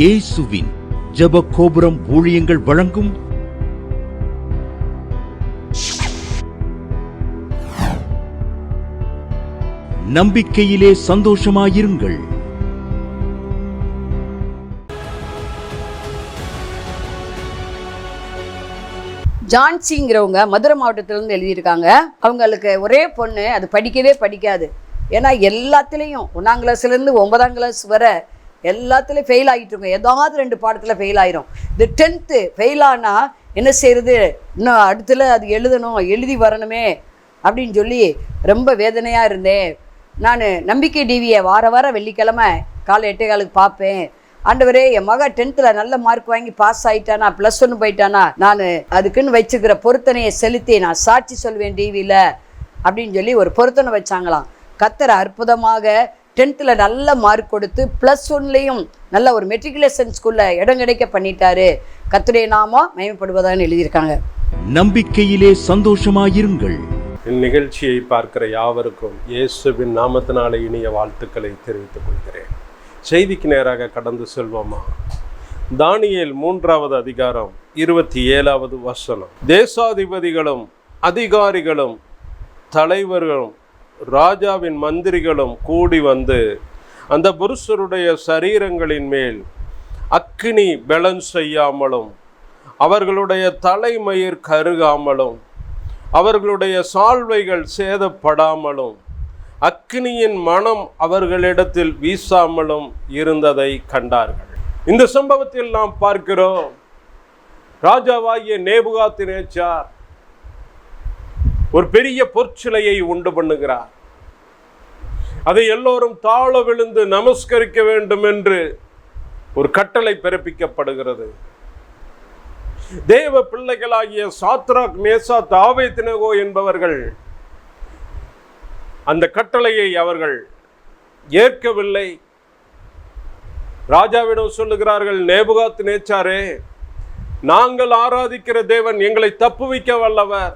இயேசுவின் ஜப கோபுரம் ஊழியங்கள் வழங்கும் நம்பிக்கையிலே சந்தோஷமாயிருங்கள். ஜான்சிங்கிறவங்க மதுரை மாவட்டத்திலேருந்து எழுதியிருக்காங்க. அவங்களுக்கு ஒரே பொண்ணு அது படிக்கவே படிக்காது. ஏன்னா எல்லாத்துலேயும் ஒன்றாம் கிளாஸ்லேருந்து ஒன்பதாம் கிளாஸ் வர எல்லாத்துலேயும் ஃபெயில் ஆகிட்டு இருக்கும் ஏதாவது ரெண்டு பாடத்தில் ஃபெயில் ஆயிரும். இது டென்த்து ஃபெயில் ஆனால் என்ன செய்யறது இன்னும் அடுத்துல அது எழுதணும் எழுதி வரணுமே அப்படின்னு சொல்லி ரொம்ப வேதனையாக இருந்தேன். நான் நம்பிக்கை டிவியை வார வாரம் வெள்ளிக்கிழமை காலை எட்டே காலுக்கு பார்ப்பேன். ஆண்டவரே என் மக டென்த்தில் நல்ல மார்க் வாங்கி பாஸ் ஆகிட்டானா ப்ளஸ் ஒன்று போயிட்டானா நான் அதுக்குன்னு வச்சுக்கிற பொருத்தனையை செலுத்தி நான் சாட்சி சொல்வேன் டிவியில் அப்படின்னு சொல்லி ஒரு பொருத்தனை வச்சாங்களாம். கத்தர் அற்புதமாக டென்த்தில் நல்ல மார்க் கொடுத்து ப்ளஸ் ஒன்லேயும் நல்ல ஒரு மெட்ரிகுலேஷன் ஸ்கூலில் இடம் கிடைக்க பண்ணிட்டாரு. கத்துடைய நாமம் மயமப்படுவதான்னு எழுதியிருக்காங்க. நம்பிக்கையிலே சந்தோஷமாயிருங்கள். இந்நிகழ்ச்சியை பார்க்கிற யாவருக்கும் இயேசுவின் நாமத்தினாலே இனிய வாழ்த்துக்களை தெரிவித்துக் கொள்கிறேன். செய்திக்கு நேராக கடந்து செல்வோமா? தானியேல் மூன்றாவது அதிகாரம் இருபத்தி ஏழாவது வசனம். தேசாதிபதிகளும் அதிகாரிகளும் தலைவர்களும் ராஜாவின் மந்திரிகளும் கூடி வந்து அந்த புருஷருடைய சரீரங்களின் மேல் அக்கினி பெலன் செய்யாமலும் அவர்களுடைய தலைமயிர் கருகாமலும் அவர்களுடைய சால்வைகள் சேதப்படாமலும் அக்னியின் மனம் அவர்களிடத்தில் வீசாமலும் இருந்ததை கண்டார்கள். இந்த சம்பவத்தில் நாம் பார்க்கிறோம் ராஜாவாகிய நேபுகாத்தினேச்சார் ஒரு பெரிய பொற்சிலையை உண்டு பண்ணுகிறார். அதை எல்லோரும் தாழ விழுந்து நமஸ்கரிக்க வேண்டும் என்று ஒரு கட்டளை பிறப்பிக்கப்படுகிறது. தேவ பிள்ளைகளாகிய சாத்ராக் மேசா தாவேத்தினகோ என்பவர்கள் அந்த கட்டளையை அவர்கள் ஏற்கவில்லை. ராஜாவிடம் சொல்லுகிறார்கள் நேபுகாத் நேச்சாரே நாங்கள் ஆராதிக்கிற தேவன் எங்களை தப்புவிக்க வல்லவர்.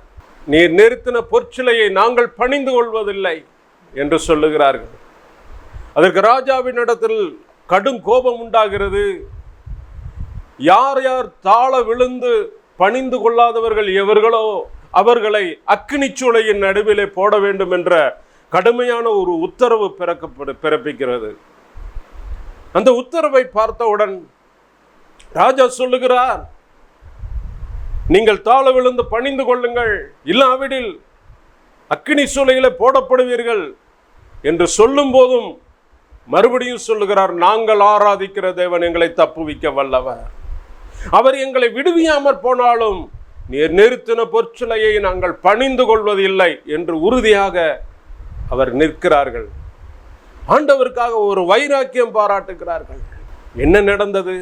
நீர் நிறுத்தின பொற்சிலையை நாங்கள் பணிந்து கொள்வதில்லை என்று சொல்லுகிறார்கள். அதற்கு ராஜாவினிடத்தில் கடும் கோபம் உண்டாகிறது. யார் யார் தாழ விழுந்து பணிந்து கொள்ளாதவர்கள் எவர்களோ அவர்களை அக்கினி சூளையின் நடுவிலே போட வேண்டும் என்ற கடுமையான ஒரு உத்தரவு பிறக்கப்படு பிறப்பிக்கிறது. அந்த உத்தரவை பார்த்தவுடன் ராஜா சொல்லுகிறார் நீங்கள் தாழ விழுந்து பணிந்து கொள்ளுங்கள். இல்லாவிடில் அக்கினி சூளையிலே போடப்படுவீர்கள் என்று சொல்லும் போதும் மறுபடியும் சொல்லுகிறார் நாங்கள் ஆராதிக்கிற தேவன் எங்களை தப்புவிக்க வல்லவர். அவர் எங்களை விடுவியாமற் போனாலும் நீர் நிறுத்தின பொற்சிலையை நாங்கள் பணிந்து கொள்வதில்லை என்று உறுதியாக அவர் நிற்கிறார்கள். ஆண்டவருக்காக ஒரு வைராக்கியம் பாராட்டுகிறார்கள். என்ன நடந்தது?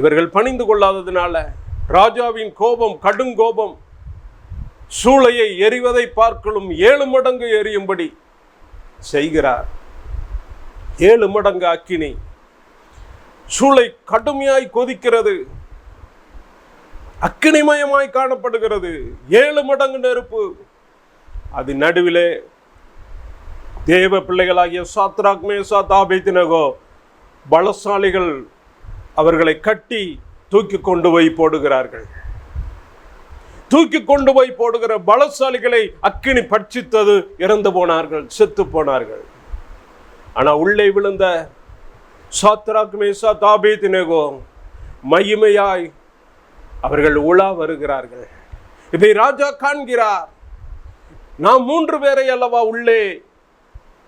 இவர்கள் பணிந்து கொள்ளாததுனால ராஜாவின் கோபம் கடும் கோபம். சூளையை எரிவதை பார்க்கலும் ஏழு மடங்கு எரியும்படி செய்கிறார். ஏழு மடங்கு அக்கினி. சூளை கடுமையாய் கொதிக்கிறது. அக்கினிமயமாய் காணப்படுகிறது. ஏழு மடங்கு நெருப்பு. அது நடுவிலே தேவ பிள்ளைகளாகிய சாத்ராக் மேசா தாபேத்தினகோ பலசாலிகள் அவர்களை கட்டி தூக்கி கொண்டு போய் போடுகிறார்கள். தூக்கி கொண்டு போய் போடுகிற பலசாலிகளை அக்கினி பட்சித்தது இறந்து போனார்கள் செத்து போனார்கள். ஆனால் உள்ளே விழுந்த சாத்ராக் மேசா தாபேத்தினகோ மகிமையாய் அவர்கள் உலா வருகிறார்கள். இதை ராஜா காண்கிறார். நாம் மூன்று பேரை அல்லவா உள்ளே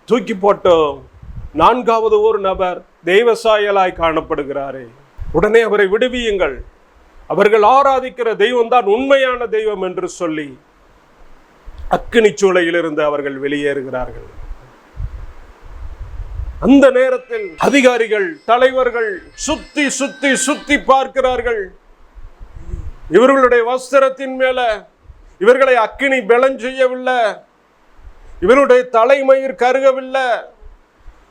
தூக்கி போட்டோம். நான்காவது ஒரு நபர் தெய்வசாயலாய் காணப்படுகிறாரே. உடனே அவரை விடுவியுங்கள். அவர்கள் ஆராதிக்கிற தெய்வம்தான் உண்மையான தெய்வம் என்று சொல்லி அக்கினி சூளையிலிருந்து அவர்கள் வெளியேறுகிறார்கள். அந்த நேரத்தில் அதிகாரிகள் தலைவர்கள் சுத்தி சுத்தி சுத்தி பார்க்கிறார்கள். இவர்களுடைய வஸ்திரத்தின் மேல இவர்களை அக்கினி பெலன் செய்யவில்லை. இவருடைய தலைமயிர் கருகவில்லை.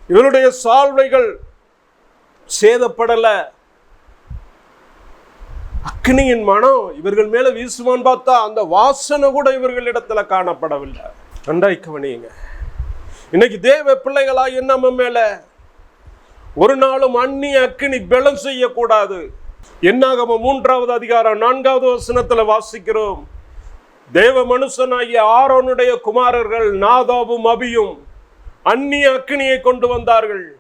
இவருடைய சால்வைகள் சேதப்படல. அக்னியின் மனம் இவர்கள் மேல வீசுவான் பார்த்தா அந்த வாசனை கூட இவர்களிடத்துல காணப்படவில்லை. நன்றாய் கவனியுங்க. இன்னைக்கு தேவ பிள்ளைகளா நம்ம மேல ஒரு நாளும் அந்நிய அக்னி பெலம் செய்யக்கூடாது. என்னாகம மூன்றாவது அதிகாரம் நான்காவது வசனத்துல வாசிக்கிறோம். தேவ மனுஷனாகிய ஆரோனுடைய குமாரர்கள் நாதாவும் அபியும் அந்நிய அக்னியை கொண்டு வந்தார்கள்.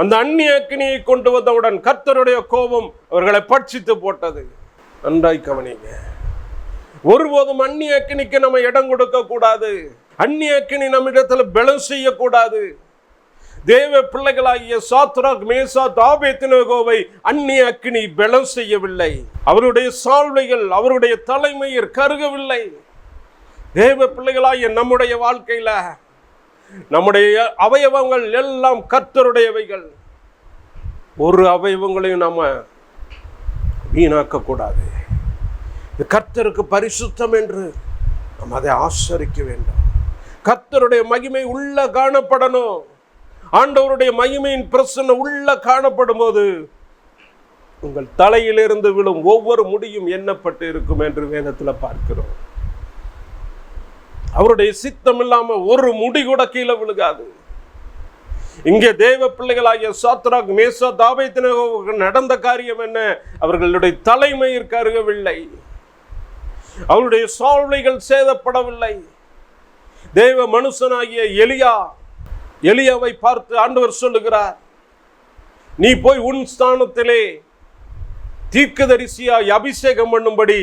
அந்த அந்நிய அக்னியை கொண்டு வந்தவுடன் கர்த்தருடைய கோபம் அவர்களை பட்சித்து போட்டது. நன்றாய் கவனிங்க. ஒருபோதும் அந்நிய அக்னிக்கு நம்ம இடம் கொடுக்க கூடாது. அந்நிய அக்னி நம்மிடத்துல பலம் செய்யக்கூடாது. தேவ பிள்ளைகளாகிய சாத்ராக் மேசா தாபேத்தினகோவை அந்நிய அக்னி பலம் செய்யவில்லை. அவருடைய சால்வைகள் அவருடைய தலைமையர் கருகவில்லை. தேவ பிள்ளைகளாகிய நம்முடைய வாழ்க்கையில நம்முடைய அவயவங்கள் எல்லாம் கர்த்தருடையவைகள். ஒரு அவயவங்களையும் நம்ம வீணாக்கக்கூடாது. இது கர்த்தருக்கு பரிசுத்தம் என்று நாம் அதை ஆசரிக்க வேண்டும். கர்த்தருடைய மகிமை உள்ள காணப்படணும். ஆண்டவருடைய மகிமையின் பிரசனை உள்ள காணப்படும் போது உங்கள் தலையிலிருந்து விழும் ஒவ்வொரு முடியும் எண்ணப்பட்டு இருக்கும் என்று வேதத்தில் பார்க்கிறோம். அவருடைய சித்தம் இல்லாமல் ஒரு முடி கூட கீழே விழுகாது. இங்கே தேவ பிள்ளைகளாகிய சாத்ராக் மேசா தாபேத்தினோவுக்கு நடந்த காரியம் என்ன? அவர்களுடைய தலைமை கருகவில்லை அவருடைய சால்வைகள் சேதப்படவில்லை. தேவ மனுஷனாகிய எலியா எலியாவை பார்த்து ஆண்டவர் சொல்லுகிறார் நீ போய் உன் ஸ்தானத்திலே தீர்க்கதரிசியாய் அபிஷேகம் பண்ணும்படி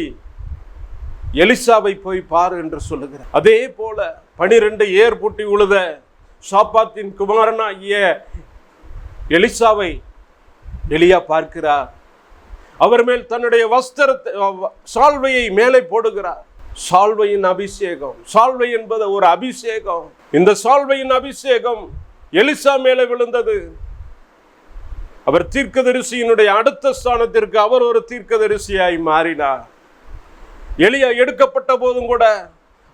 எலிசாவை போய் பார் என்று சொல்லுகிறார். அதே போல பனிரெண்டு ஏர் பூட்டி உழுத சாப்பாத்தின் குமாரனாகிய எலிசாவை எலியா பார்க்கிறார். அவர் மேல் தன்னுடைய வஸ்திரத்தை சால்வையை மேலே போடுகிறார். சால்வையின் அபிஷேகம். சால்வை என்பது ஒரு அபிஷேகம். இந்த சால்வையின் அபிஷேகம் எலிசா மேலே விழுந்தது. அவர் தீர்க்கதரிசியினுடைய அடுத்த ஸ்தானத்திற்கு அவர் ஒரு தீர்க்கதரிசியாய் மாறினார். எலியா எடுக்கப்பட்ட போதும் கூட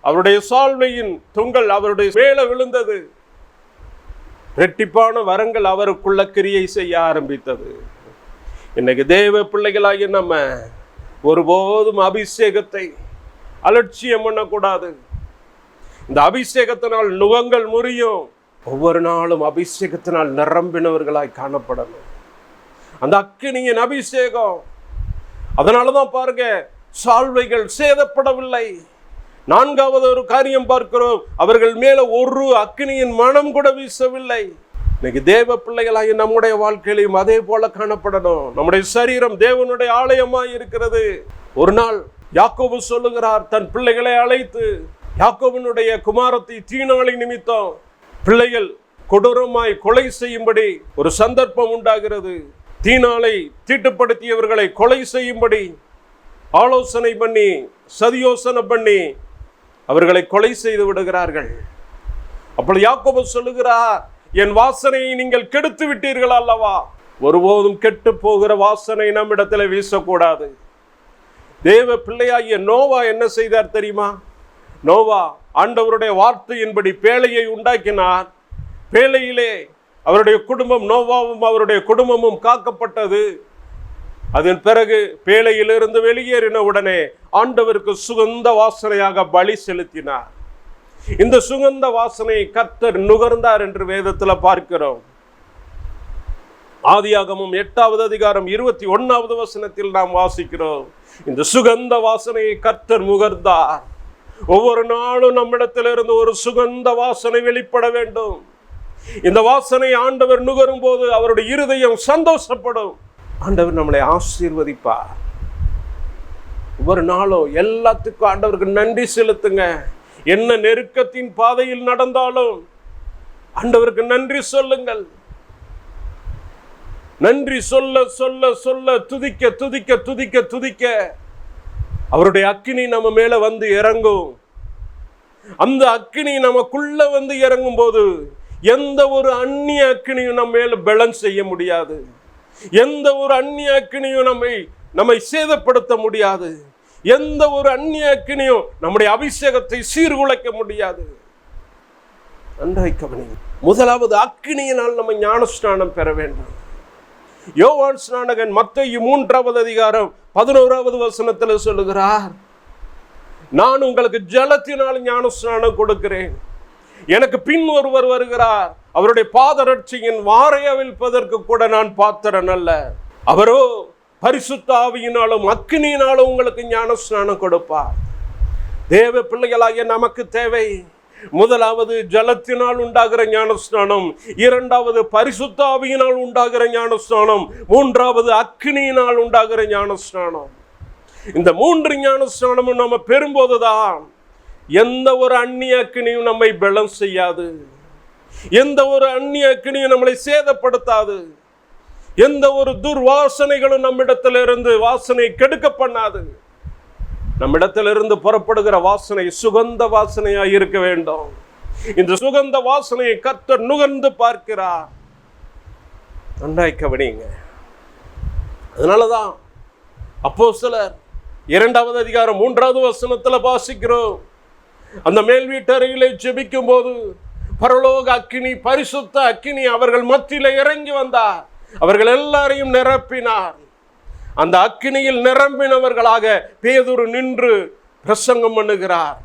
அவருடைய சால்வையின் தொங்கல் அவருடைய மேலே விழுந்தது. ரெட்டிப்பான வரங்கள் அவருக்குள்ள கிரியை செய்ய ஆரம்பித்தது. இன்னைக்கு தேவ பிள்ளைகளாகி நம்ம ஒருபோதும் அபிஷேகத்தை அலட்சியம் பண்ணக்கூடாது. இந்த அபிஷேகத்தினால் நுகங்கள் முறியும். ஒவ்வொரு நாளும் அபிஷேகத்தினால் நிரம்பினவர்களாய் காணப்படணும். அந்த அக்கினியின் அபிஷேகம். அதனால தான் பாருங்க சால்வைகள் சேதப்படவில்லை. நான்காவது ஒரு காரியம் பார்க்கிறோம். அவர்கள் மேலே ஒரு அக்னியின் மனம் கூட வீசவில்லை. இன்னைக்கு தேவ பிள்ளைகளாகி நம்முடைய வாழ்க்கையிலையும் அதே போல காணப்படணும். நம்முடைய சரீரம் தேவனுடைய ஆலயமாய் இருக்கிறது. ஒரு நாள் யாக்கோபு சொல்லுகிறார் தன் பிள்ளைகளை அழைத்து யாக்கோபனுடைய குமாரத்தை தீனாளி நிமித்தம் பிள்ளைகள் கொடூரமாய் கொலை செய்யும்படி ஒரு சந்தர்ப்பம் உண்டாகிறது. தீனாளை தீட்டுப்படுத்தியவர்களை கொலை செய்யும்படி ஆலோசனை பண்ணி சதியோசனை பண்ணி அவர்களை கொலை செய்து விடுகிறார்கள். அப்பொழுது யாக்கோபு சொல்லுகிறார் என் வாசனையை நீங்கள் கெடுத்து விட்டீர்கள் அல்லவா? ஒருபோதும் கெட்டு போகிற வாசனை நம்மிடத்தில் வீசக்கூடாது. தேவ பிள்ளையாகிய நோவா என்ன செய்தார் தெரியுமா? நோவா ஆண்டவருடைய வார்த்தையின்படி பேழையை உண்டாக்கினார். பேழையிலே அவருடைய குடும்பம் நோவாவும் அவருடைய குடும்பமும் காக்கப்பட்டது. அதன் பிறகு பேழையிலிருந்து வெளியேறின உடனே ஆண்டவருக்கு சுகந்த வாசனையாக பலி செலுத்தினார். இந்த சுகந்த வாசனையை கர்த்தர் நுகர்ந்தார் என்று வேதத்தில் பார்க்கிறோம். ஆதியாகமும் எட்டாவது அதிகாரம் இருபத்தி ஒன்னாவது வசனத்தில் நாம் வாசிக்கிறோம். இந்த சுகந்த வாசனையை கர்த்தர் முகர்ந்தார் ஒவ்வொரு நாளும் நம்மிடத்திலிருந்து ஒரு சுகந்த வாசனை வெளிப்பட வேண்டும். இந்த வாசனை ஆண்டவர் நுகரும் போது அவருடைய இருதயம் சந்தோஷப்படும். ஆண்டவர் நம்மளை ஆசீர்வதிப்பார். ஒவ்வொரு நாளும் எல்லாத்துக்கும் ஆண்டவருக்கு நன்றி செலுத்துங்க. என்ன நெருக்கத்தின் பாதையில் நடந்தாலும் ஆண்டவருக்கு நன்றி சொல்லுங்கள். நன்றி சொல்ல சொல்ல சொல்ல துதிக்க துதிக்க துதிக்க துதிக்க அவருடைய அக்கினி நம்ம மேல வந்து இறங்கும். அந்த அக்கினி நமக்குள்ள வந்து இறங்கும் போது எந்த ஒரு அந்நிய அக்கினியும் நம்ம மேல பலன் செய்ய முடியாது. எந்த ஒரு அந்நிய அக்கினியும் நம்மை நம்மை சேதப்படுத்த முடியாது. எந்த ஒரு அந்நிய அக்கினியும் நம்முடைய அபிஷேகத்தை சீர்குலைக்க முடியாது. நன்றாய் கவனிங்க முதலாவது அக்கினியினால் நம்ம ஞானஸ்நானம் பெற வேண்டும். யோவான் ஸ்நானகன் மத்திய மூன்றாவது அதிகாரம் பதினோராவது வசனத்தில் சொல்லுகிறார் நான் உங்களுக்கு ஜலத்தினால் ஞானஸ்நானம் கொடுக்கிறேன். எனக்கு பின் ஒருவர் வருகிறார். அவருடைய பாதரட்சியின் வாரை அவிழ்ப்பதற்கு கூட நான் பாத்திரன் அல்ல. அவரோ பரிசுத்த ஆவியினாலும் உங்களுக்கு ஞான ஸ்நானம் கொடுப்பார். தேவ பிள்ளைகளாகிய நமக்கு தேவை. முதலாவது ஜலத்தினால் உண்டாகிற ஞானஸ்நானம் இரண்டாவது பரிசுத்தாவியினால் உண்டாகிற ஞானஸ்நானம் மூன்றாவது அக்கினியினால் உண்டாகிற ஞானஸ்நானம். இந்த மூன்று ஞானஸ்நானமும் நம்ம பெறும்போதுதான் எந்த ஒரு அந்நிய அக்கினியும் நம்மை பலம் செய்யாது. எந்த ஒரு அந்நிய கிணியும் நம்மளை சேதப்படுத்தாது. எந்த ஒரு துர்வாசனைகளும் நம்மிடத்திலிருந்து வாசனை கெடுக்க பண்ணாது. நம்மிடத்திலிருந்து புறப்படுகிற வாசனை சுகந்த வாசனையா இருக்க வேண்டும். இந்த சுகந்த வாசனையை கர்த்தர் நுகர்ந்து பார்க்கிறார். நன்றாய் கவனிங்க. அதனாலதான் அப்போ சிலர் இரண்டாவது அதிகாரம் மூன்றாவது வசனத்தில் வாசிக்கிறோம். அந்த மேல் வீட்டறையிலே ஜெபிக்கும் போது பரலோக அக்கினி பரிசுத்த அக்கினி அவர்கள் மத்தியில் இறங்கி வந்தார். அவர்கள் எல்லாரையும் நிரப்பினார். அந்த அக்கினியில் நிரம்பினவர்களாக பேதுரு நின்று பிரசங்கம் பண்ணுகிறார்.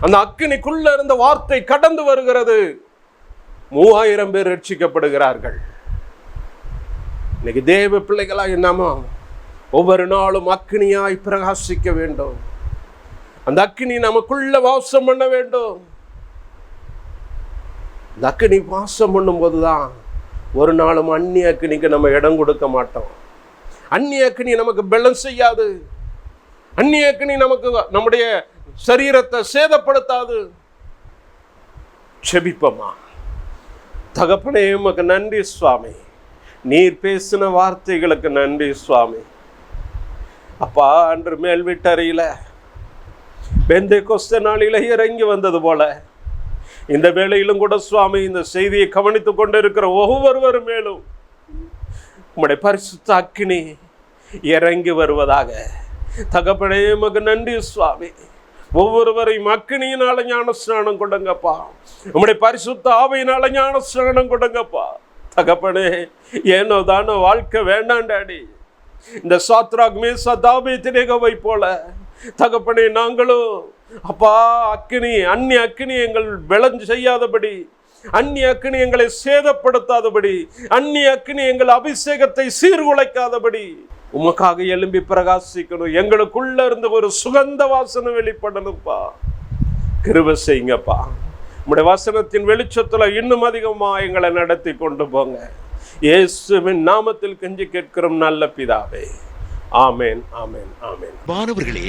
அந்த அக்கினிக்குள்ள இருந்த வார்த்தை கடந்து வருகிறது. மூவாயிரம் பேர் ரட்சிக்கப்படுகிறார்கள். இன்னைக்கு தேவ பிள்ளைகளாக நாம ஒவ்வொரு நாளும் அக்கினியாய் பிரகாசிக்க வேண்டும். அந்த அக்கினி நமக்குள்ள வாசம் பண்ண வேண்டும். இந்த அக்கினி பாசம் பண்ணும்போது தான் ஒரு நாளும் அந்நிய அக்கினிக்கு நம்ம இடம் கொடுக்க மாட்டோம். அந்நிய அக்னி நமக்கு பெலம் செய்யாது. அந்நிய அக்னி நமக்கு நம்முடைய சரீரத்தை சேதப்படுத்தாது. செபிப்பமா? தகப்பனே உமக்கு நன்றி சுவாமி. நீர் பேசின வார்த்தைகளுக்கு நன்றி சுவாமி. அப்பா அன்று மேல் வீட்டறையில் பெந்தை கொஸ்த நாளில இறங்கி வந்தது போல இந்த வேளையிலும் கூட சுவாமி இந்த செய்தியை கவனித்துக் கொண்டிருக்கிற ஒவ்வொருவர் மேலும் உம்முடைய பரிசுத்த அக்கினி இறங்கி வருவதாக. தகப்பனே மக நன்றி சுவாமி. ஒவ்வொருவரையும் அக்கினியினால ஞான ஸ்நானம் கொடுங்கப்பா. உம்முடைய பரிசுத்த ஆவையினால ஞான ஸ்நானம் கொடுங்கப்பா. தகப்பனே ஏனோ தானோ வாழ்க்கை வேண்டாம் டாடி. இந்த சாத்ராக் மேசா தாபேத்திரேகவை போல தகப்பனே நாங்களும் அப்பா அக்கினி அந்நிய அக்கினி எங்கள் விளஞ்சு செய்யாதபடி அந்நிய அக்னி எங்களை சேதப்படுத்தாதபடி அந்நிய அக்னி எங்கள் அபிஷேகத்தை சீர்குலைக்காதபடி உமக்காக எலும்பி பிரகாசிக்கணும். எங்களுக்குள்ள இருந்து ஒரு சுகந்த வாசனை வெளிப்படணும்ப்பா. கிருப செய்யுங்கப்பா. உங்களுடைய வசனத்தின் வெளிச்சத்துல இன்னும் அதிகமா எங்களை நடத்தி கொண்டு போங்க. இயேசுவின் நாமத்தில் கெஞ்சி கேட்கிறோம் நல்ல பிதாவே. ஆமேன் ஆமேன் ஆமேன். மாணவர்களே